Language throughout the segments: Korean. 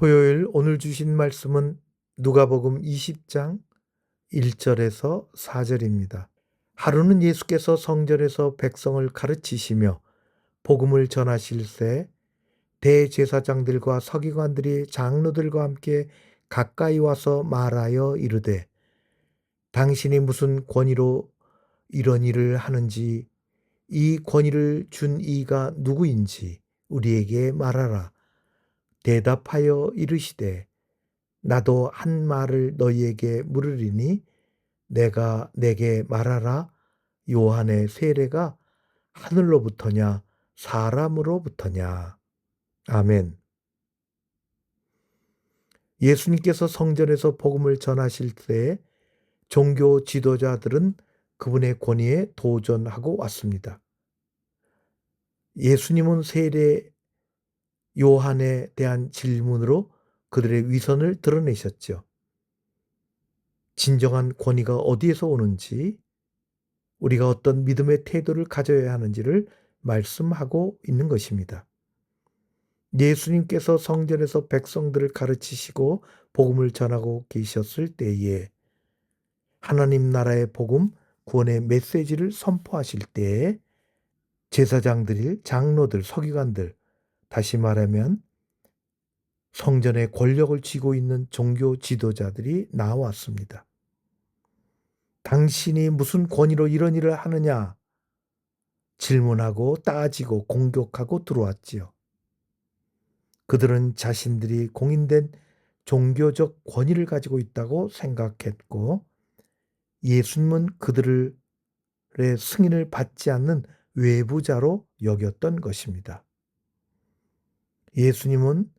토요일 오늘 주신 말씀은 누가복음 20장 1절에서 4절입니다. 하루는 예수께서 성전에서 백성을 가르치시며 복음을 전하실새 대제사장들과 서기관들이 장로들과 함께 가까이 와서 말하여 이르되 당신이 무슨 권위로 이런 일을 하는지 이 권위를 준 이가 누구인지 우리에게 말하라. 대답하여 이르시되 나도 한 말을 너희에게 물으리니 내가 내게 말하라 요한의 세례가 하늘로부터냐 사람으로부터냐 아멘. 예수님께서 성전에서 복음을 전하실 때 종교 지도자들은 그분의 권위에 도전하고 왔습니다. 예수님은 세례 요한에 대한 질문으로 그들의 위선을 드러내셨죠. 진정한 권위가 어디에서 오는지, 우리가 어떤 믿음의 태도를 가져야 하는지를 말씀하고 있는 것입니다. 예수님께서 성전에서 백성들을 가르치시고 복음을 전하고 계셨을 때에 하나님 나라의 복음, 구원의 메시지를 선포하실 때에 제사장들, 장로들, 서기관들, 다시 말하면 성전의 권력을 쥐고 있는 종교 지도자들이 나왔습니다. 당신이 무슨 권위로 이런 일을 하느냐? 질문하고 따지고 공격하고 들어왔지요. 그들은 자신들이 공인된 종교적 권위를 가지고 있다고 생각했고 예수님은 그들의 승인을 받지 않는 외부자로 여겼던 것입니다. 예수님은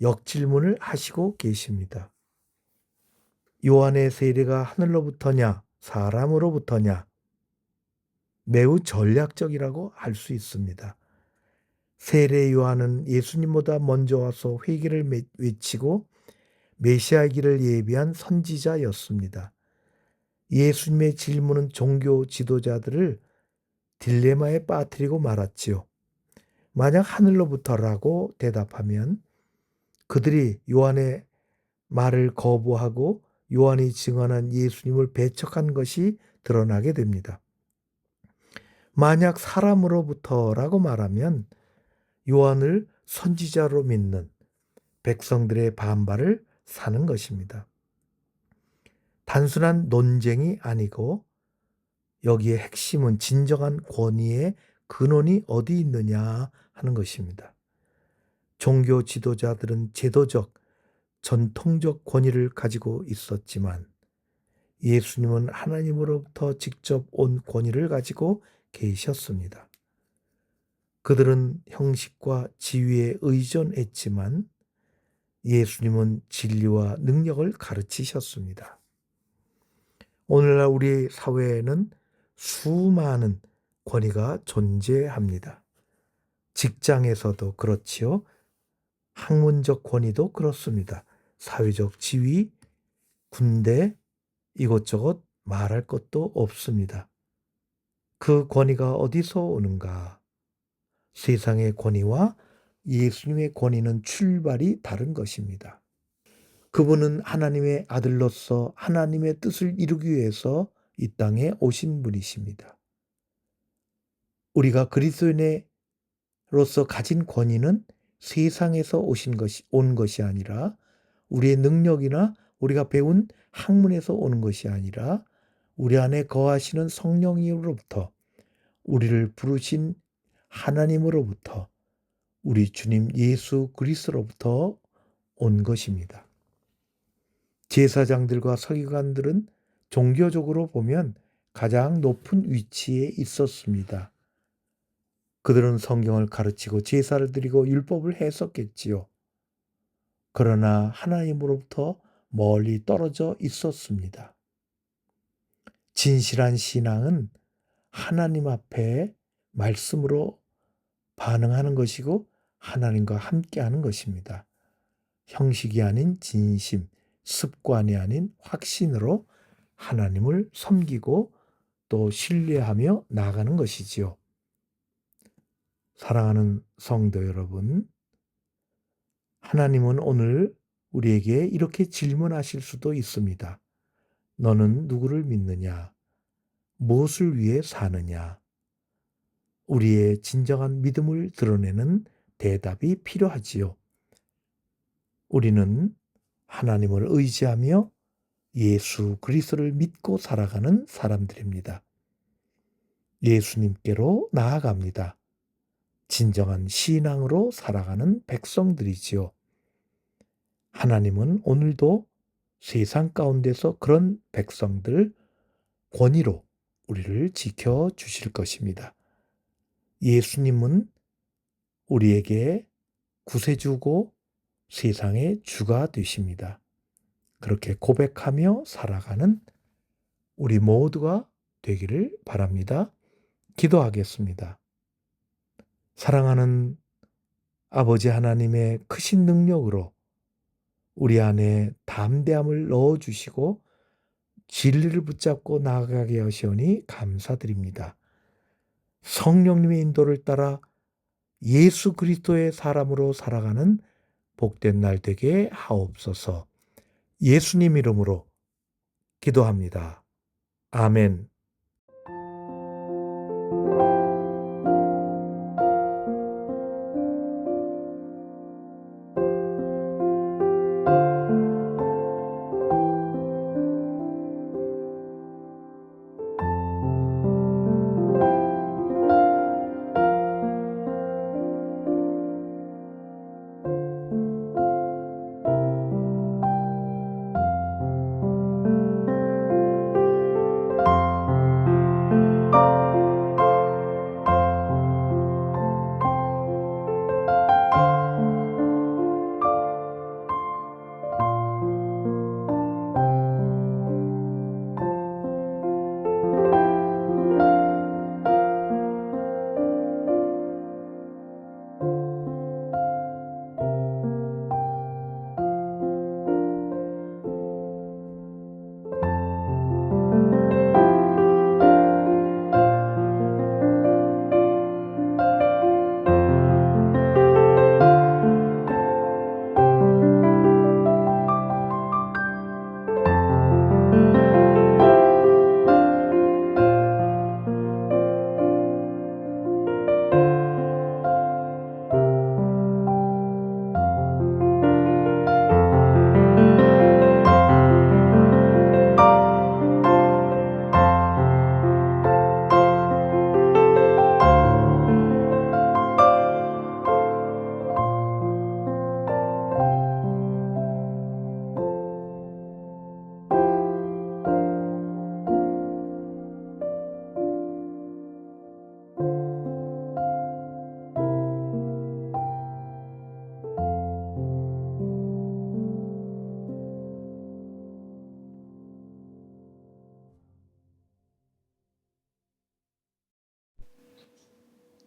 역질문을 하시고 계십니다. 요한의 세례가 하늘로부터냐, 사람으로부터냐, 매우 전략적이라고 할 수 있습니다. 세례 요한은 예수님보다 먼저 와서 회개를 외치고 메시아기를 예비한 선지자였습니다. 예수님의 질문은 종교 지도자들을 딜레마에 빠뜨리고 말았지요. 만약 하늘로부터라고 대답하면 그들이 요한의 말을 거부하고 요한이 증언한 예수님을 배척한 것이 드러나게 됩니다. 만약 사람으로부터라고 말하면 요한을 선지자로 믿는 백성들의 반발을 사는 것입니다. 단순한 논쟁이 아니고 여기에 핵심은 진정한 권위의 근원이 어디 있느냐 하는 것입니다. 종교 지도자들은 제도적, 전통적 권위를 가지고 있었지만 예수님은 하나님으로부터 직접 온 권위를 가지고 계셨습니다. 그들은 형식과 지위에 의존했지만 예수님은 진리와 능력을 가르치셨습니다. 오늘날 우리 사회에는 수많은 권위가 존재합니다. 직장에서도 그렇지요. 학문적 권위도 그렇습니다. 사회적 지위, 군대, 이것저것 말할 것도 없습니다. 그 권위가 어디서 오는가? 세상의 권위와 예수님의 권위는 출발이 다른 것입니다. 그분은 하나님의 아들로서 하나님의 뜻을 이루기 위해서 이 땅에 오신 분이십니다. 우리가 그리스도인으로서 가진 권위는 세상에서 오신 것이 온 것이 아니라 우리의 능력이나 우리가 배운 학문에서 오는 것이 아니라 우리 안에 거하시는 성령으로부터 우리를 부르신 하나님으로부터 우리 주님 예수 그리스로부터 온 것입니다. 제사장들과 서기관들은 종교적으로 보면 가장 높은 위치에 있었습니다. 그들은 성경을 가르치고 제사를 드리고 율법을 했었겠지요. 그러나 하나님으로부터 멀리 떨어져 있었습니다. 진실한 신앙은 하나님 앞에 말씀으로 반응하는 것이고 하나님과 함께 하는 것입니다. 형식이 아닌 진심, 습관이 아닌 확신으로 하나님을 섬기고 또 신뢰하며 나가는 것이지요. 사랑하는 성도 여러분, 하나님은 오늘 우리에게 이렇게 질문하실 수도 있습니다. 너는 누구를 믿느냐? 무엇을 위해 사느냐? 우리의 진정한 믿음을 드러내는 대답이 필요하지요. 우리는 하나님을 의지하며 예수 그리스도를 믿고 살아가는 사람들입니다. 예수님께로 나아갑니다. 진정한 신앙으로 살아가는 백성들이지요. 하나님은 오늘도 세상 가운데서 그런 백성들 권위로 우리를 지켜 주실 것입니다. 예수님은 우리에게 구세주고 세상의 주가 되십니다. 그렇게 고백하며 살아가는 우리 모두가 되기를 바랍니다. 기도하겠습니다. 사랑하는 아버지 하나님의 크신 능력으로 우리 안에 담대함을 넣어 주시고 진리를 붙잡고 나아가게 하시오니 감사드립니다. 성령님의 인도를 따라 예수 그리스도의 사람으로 살아가는 복된 날 되게 하옵소서. 예수님 이름으로 기도합니다. 아멘.